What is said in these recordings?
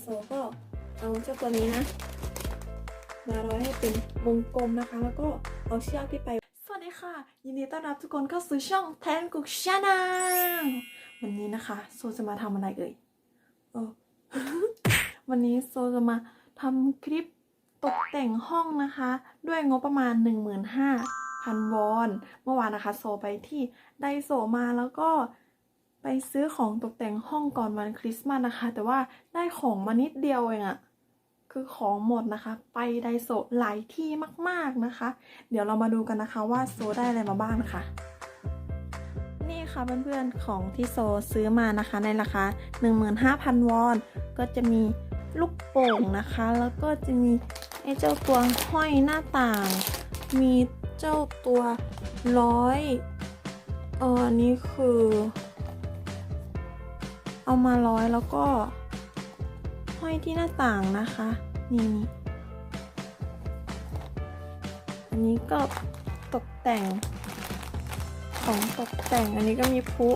โซก็เอาเจ้าตัวนี้นะ มาร้อยให้เป็นวงกลมนะคะ แล้วก็เอาเชือกที่ไป สวัสดีค่ะ ยินดีต้อนรับทุกคนเข้าสู่ช่องแทนกุกชาแนลวันนี้นะคะ โซจะมาทำอะไรเอ่ยเออวันนี้โซจะมาทำคลิปตกแต่งห้องนะคะ ด้วยงบประมาณ 15,000 วอน เมื่อวานนะคะ โซไปที่ไดโซมาแล้วก็ ไปซื้อของตกแต่งห้องก่อนวันคริสต์มาสนะคะ แต่ว่าได้ของมานิดเดียวเองอะคือของหมดนะคะ ไปไดโซหลายที่มากๆนะคะ เดี๋ยวเรามาดูกันนะคะว่าโซได้อะไรมาบ้างนะคะนี่ค่ะเพื่อนๆของที่โซซื้อมานะคะในราคา 15,000 วอน ก็จะมีลูกโป่งนะคะ แล้วก็จะมีไอ้เจ้าตัวห้อยหน้าต่าง มีเจ้าตัวร้อยเอออันนี้คือ เอามาร้อยแล้วก็ห้อยที่หน้าต่างนะคะ นี่อันนี้ก็ตกแต่ง ของตกแต่งอันนี้ก็มีพุ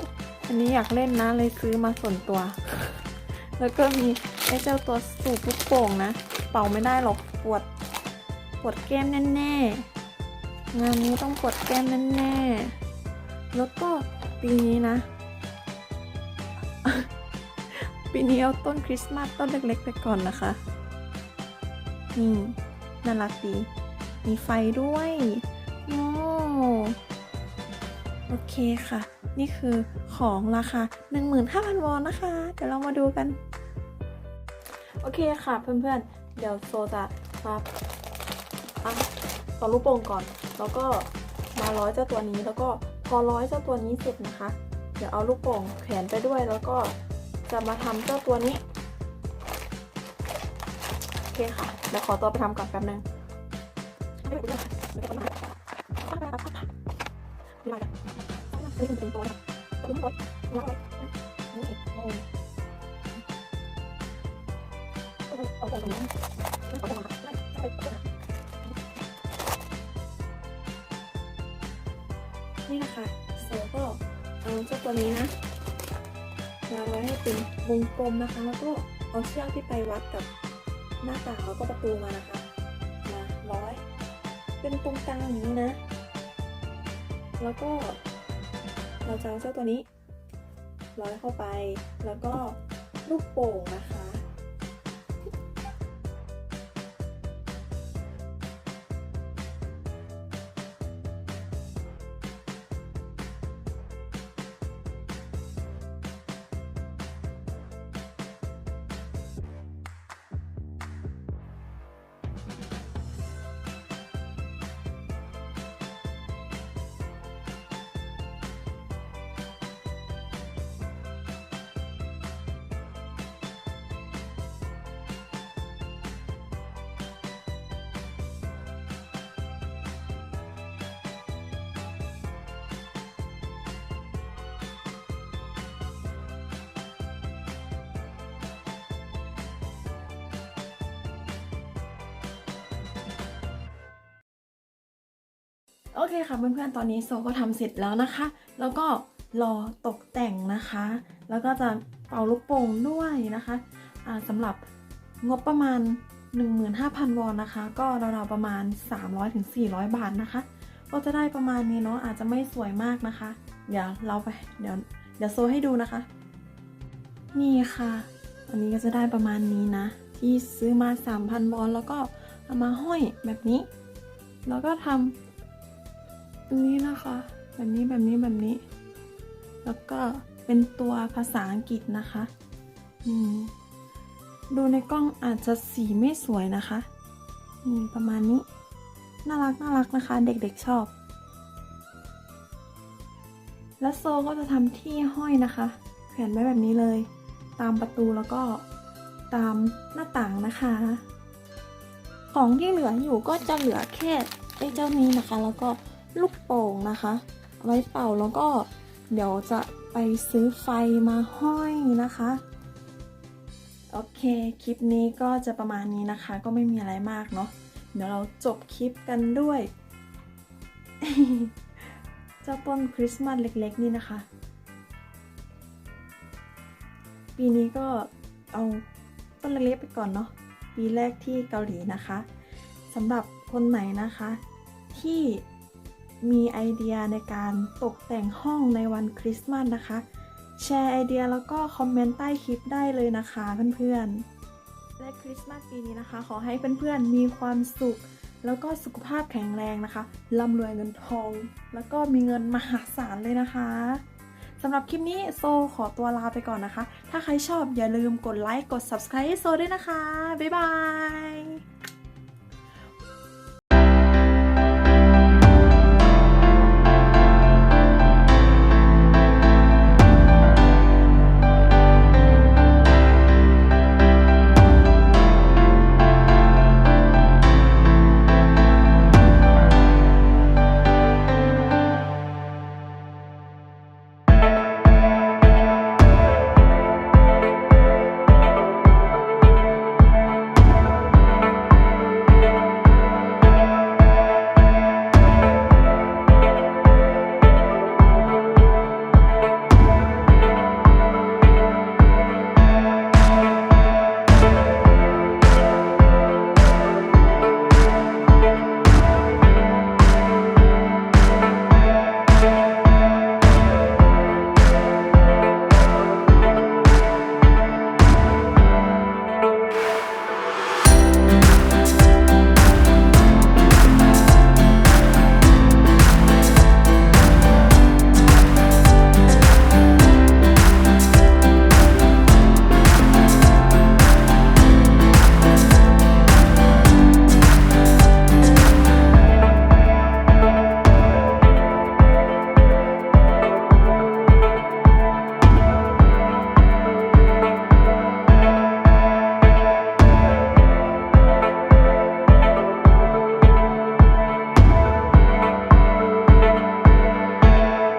อันนี้อยากเล่นนะเลยซื้อมาส่วนตัว แล้วก็มีไอ้เจ้าตัวสูบลูกโป่งนะ เป่าไม่ได้หรอกปวดปวดแก้มแน่ๆงานนี้ต้องปวดแก้มแน่ๆแล้วก็ปีนี้นะ ปีนี้เอาต้นคริสต์มาสต้นเล็กๆไปก่อนนะคะ นี่น่ารักดี มีไฟด้วยโอ้โอเคค่ะ นี่คือของราคา 15,000 วอนนะคะ เดี๋ยวเรามาดูกัน โอเคค่ะเพื่อนๆ เดี๋ยวโซจะมาอะต่อลูกโป่งก่อน แล้วก็มาร้อยเจ้าตัวนี้ แล้วก็พอร้อยเจ้าตัวนี้เสร็จนะคะ เดี๋ยวเอาลูกโป่งแขวนไปด้วย แล้วก็ จะมาทำเจ้าตัวนี้ โอเคค่ะ เดี๋ยวขอตัวไปทำก่อนแป๊บนึงนี่นะคะเซลก็เอาเจ้าตัวนี้นะ มาไว้ให้เป็นวงกลมนะคะ แล้วก็เอาเชือกที่ไปวัดกับหน้าต่างแล้วก็ประตูมานะคะมาร้อย เป็นตรงกลางอย่างนี้นะ แล้วก็เราจะเอาเชือกตัวนี้ ร้อยเข้าไปแล้วก็ลูกโป่งนะคะ โอเคค่ะเพื่อนๆ ตอนนี้โซก็ทำเสร็จแล้วนะคะ แล้วก็รอตกแต่งนะคะ แล้วก็จะเป่าลูกโป่งด้วยนะคะสำหรับงบประมาณ 15,000 วอนนะคะ ก็ราวๆประมาณ 300-400 บาทนะคะ ก็จะได้ประมาณนี้เนาะ อาจจะไม่สวยมากนะคะ เดี๋ยวเราไป เดี๋ยว เดี๋ยวโซให้ดูนะคะ นี่ค่ะ อันนี้ก็จะได้ประมาณนี้นะ ที่ซื้อมา 3,000 วอน แล้วก็เอามาห้อยแบบนี้ แล้วก็ทำ ตรงนี้นะคะ แบบนี้แบบนี้แบบนี้ แล้วก็เป็นตัวภาษาอังกฤษนะคะอืมดูในกล้องอาจจะสีไม่สวยนะคะนี่ประมาณนี้ น่ารักน่ารักนะคะ เด็กๆชอบ และโซก็จะทำที่ห้อยนะคะแขวนไว้แบบนี้เลย ตามประตูแล้วก็ตามหน้าต่างนะคะ ของที่เหลืออยู่ก็จะเหลือแค่ไอ้เจ้านี้นะคะ แล้วก็ ลูกโป่งนะคะ ไว้เป่าแล้วก็เดี๋ยวจะไปซื้อไฟมาห้อยนะคะ โอเค คลิปนี้ก็จะประมาณนี้นะคะ ก็ไม่มีอะไรมากเนาะเดี๋ยวเราจบคลิปกันด้วย เจ้าต้นคริสต์มาสเล็ก ๆ นี่นะคะ ปีนี้ก็เอาต้นเล็กๆไปก่อนเนาะปีแรกที่เกาหลีนะคะสำหรับคนไหนนะคะ ที่ มีไอเดียในการตกแต่งห้องในวันคริสต์มาสนะคะ แชร์ไอเดียแล้วก็คอมเมนต์ใต้คลิปได้เลยนะคะเพื่อนๆ และคริสต์มาสปีนี้นะคะ ขอให้เพื่อนๆมีความสุข แล้วก็สุขภาพแข็งแรงนะคะร่ำรวยเงินทอง แล้วก็มีเงินมหาศาลเลยนะคะสำหรับคลิปนี้โซขอตัวลาไปก่อนนะคะ ถ้าใครชอบอย่าลืมกดไลค์ กด subscribe โซด้วยนะคะ บ๊ายบาย